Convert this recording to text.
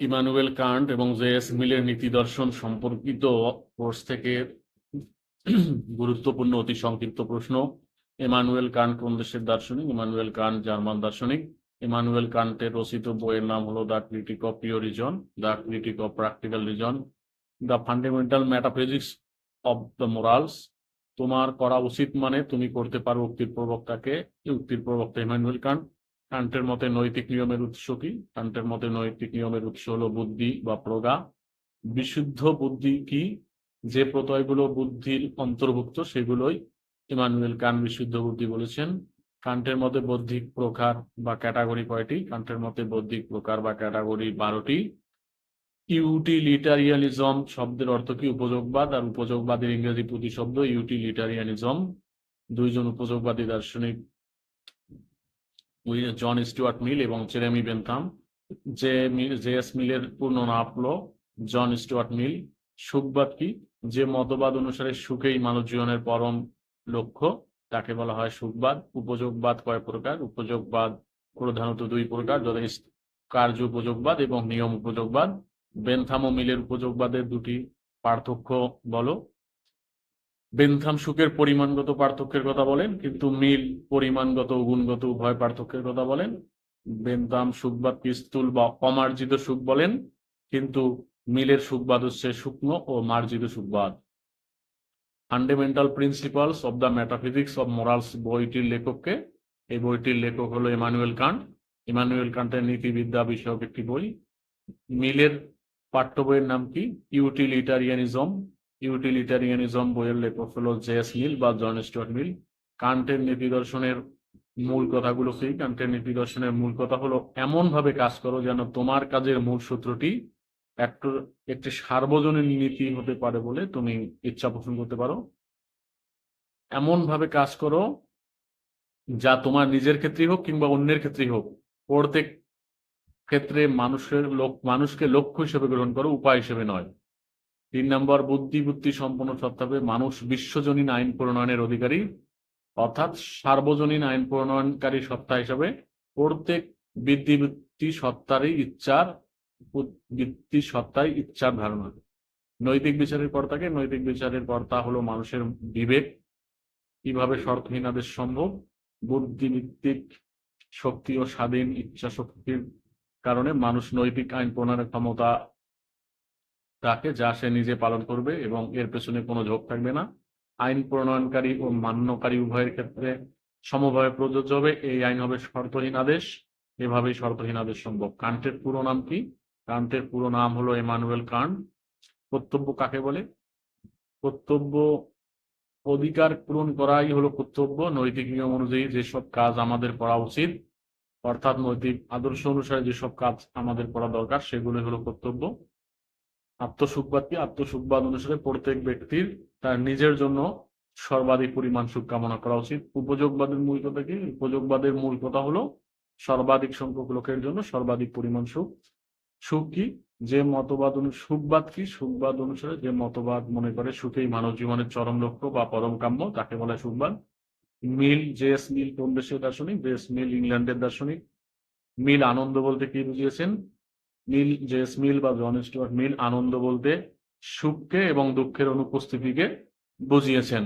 Emmanuel Kant এবং J S মিলের নীতি দর্শন সম্পর্কিত কোর্স থেকে গুরুত্বপূর্ণ, অতি সংক্ষিপ্ত প্রশ্ন। ইমানুয়েল কান্ট কোন দেশের দার্শনিক? ইমানুয়েল কান্ট জার্মান দার্শনিক। ইমানুয়েল কান্টের রচিত বইয়ের নাম হলো the critique of pure reason the critique of practical reason. The fundamental metaphysics of the morals. তোমার করা উচিত মানে তুমি করতে পারো উক্তির প্রবক্তাকে, উক্তির প্রবক্তা ইমানুয়েল কান্ট। কান্টের মতে নৈতিক নিয়মের উৎস কি? কান্টের মতে নৈতিক নিয়মের উৎস হলো বুদ্ধি বা প্রজ্ঞা। বিশুদ্ধ বুদ্ধি কি? যে প্রত্যয়গুলো বুদ্ধির অন্তর্ভুক্ত সেগুলোই ইমানুয়েল কান বিশুদ্ধ বুদ্ধি বলেছেন। কান্টের মতে বৌদ্ধিক প্রকার বা ক্যাটাগরি কয়টি? কান্টের মতে বৌদ্ধিক প্রকার বা ক্যাটাগরি বারোটি। ইউটিলিটারিয়ানিজম শব্দের অর্থ কি? উপযোগবাদ আর উপযোগবাদের ইংরেজি প্রতিশব্দ ইউটিলিটারিয়ানিজম। দুইজন উপযোগবাদী দার্শনিক জন স্টুয়ার্ট মিল এবং জেরেমি বেনথাম। যে মি- জে এস মিলের পূর্ণ নাম হলো জন স্টুয়ার্ট মিল। সুখবাদ কি? যে মতবাদ অনুসারে সুখেই মানব জীবনের পরম লক্ষ্য, তাকে বলা হয় সুখবাদ উপযোগবাদ কয় প্রকার? উপযোগবাদ প্রধানত দুই প্রকার ইস- কার্য উপযোগবাদ এবং নিয়ম উপযোগবাদ বেনথাম ও মিলের উপযোগবাদের দুটি পার্থক্য বলো। বেনথাম সুখের পরিমাণগত পার্থক্যের কথা বলেন, কিন্তু মিল পরিমাণগত গুণগত উভয় পার্থক্যের কথা বলেন। বেনথাম সুখবাদ পিস্তুল বা অমার্জিত সুখ বলেন, কিন্তু মিলের সুখবাদ হচ্ছে শুকনো ও মার্জিত সুখবাদ। Fundamental principles of the metaphysics of morals বইটির লেখককে, এই বইটির লেখক হলো ইমানুয়েল কান্ট। ইমানুয়েল কান্টের নীতিবিদ্যা বিষয়ক একটি বই। মিলের পাঠ্য বইয়ের নাম কি? ইউটিলিটারিয়ানিজম ইউটিলিটারিয়ানিজম বইয়ের লেখক হলো জেস মিল বা জন স্টুয়ার্ট মিল। কান্টের নীতি দর্শনের মূল কথাগুলো কি কান্টের নীতি দর্শনের মূল কথা হলো এমন ভাবে কাজ করো যেন তোমার কাজের মূল সূত্রটি একটু, একটি সার্বজনীন নীতি হতে পারে বলে তুমি ইচ্ছা পোষণ করতে পারো। এমন ভাবে কাজ করো যা তোমার নিজের ক্ষেত্রেই হোক কিংবা অন্যের ক্ষেত্রেই হোক। প্রত্যেক ক্ষেত্রে মানুষের লোক, মানুষকে লক্ষ্য হিসেবে গ্রহণ করো, উপায় হিসেবে নয়। তিন নম্বর বুদ্ধি বুদ্ধি সম্পন্ন সত্ত্বে মানুষ বিশ্বজনীন আইন প্রণয়নের অধিকারী, অর্থাৎ সার্বজনীন আইন প্রণয়নকারী সত্তা হিসাবে প্রত্যেক বৃদ্ধিবৃত্তি সত্তারই ইচ্ছার বৃত্তি সত্তাই ইচ্ছার ধারণা। নৈতিক বিচারের কর্তাকে নৈতিক বিচারের কর্তা হলো মানুষের বিবেক, কীভাবে শর্তহীন আদেশ সম্ভব বুদ্ধিভিত্তিক শক্তি ও স্বাধীন ইচ্ছা শক্তির কারণে মানুষ নৈতিক আইন প্রণয়নের ক্ষমতা রাখে যা সে নিজে পালন করবে এবং এর পেছনে কোনো ঝোঁক থাকবে না। আইন প্রণয়নকারী ও মান্যকারী উভয়ের ক্ষেত্রে সমভাবে প্রযোজ্য হবে। এই আইন হবে শর্তহীন আদেশ। এভাবেই শর্তহীন আদেশ সম্ভব। কান্টের পুরো নাম কি? কান্টের পুরো নাম হলো এমানুয়েল কান্ট। কর্তব্য কাকে বলে? কর্তব্য অধিকার পূরণ করাই হলো কর্তব্য। নৈতিক নিয়ম অনুযায়ী যেসব কাজ আমাদের করা উচিত, অর্থাৎ নৈতিক আদর্শ অনুসারে যেসব কাজ আমাদের করা দরকার সেগুলো হলো কর্তব্য। আত্মসুখবাদ কি আত্মসুখবাদ অনুসারে প্রত্যেক ব্যক্তির তার নিজের জন্য সর্বাধিক পরিমাণ সুখ কামনা করা উচিত। উপযোগবাদের মূল কথা কি উপযোগবাদের মূল কথা হলো সর্বাধিক সংখ্যক লোকের জন্য সর্বাধিক পরিমাণ সুখ। সুখ কি? যে মতবাদ সুখবাদ কি? সুখবাদ অনুসারে যে মতবাদ মনে করে সুখেই মানব জীবনের চরম লক্ষ্য বা পরম কাম্য, তাকে বলা সুখবাদ। মিল জে এস মিল কোন দেশের দার্শনিক? জে মিল ইংল্যান্ডের দার্শনিক। মিল আনন্দ বলতে কি বুঝিয়েছেন? মিল জেস মিল বা জন স্টুয়ার্ট মিল আনন্দ বলতে সুখকে এবং দুঃখের অনুপস্থিতিকে বুঝিয়েছেন।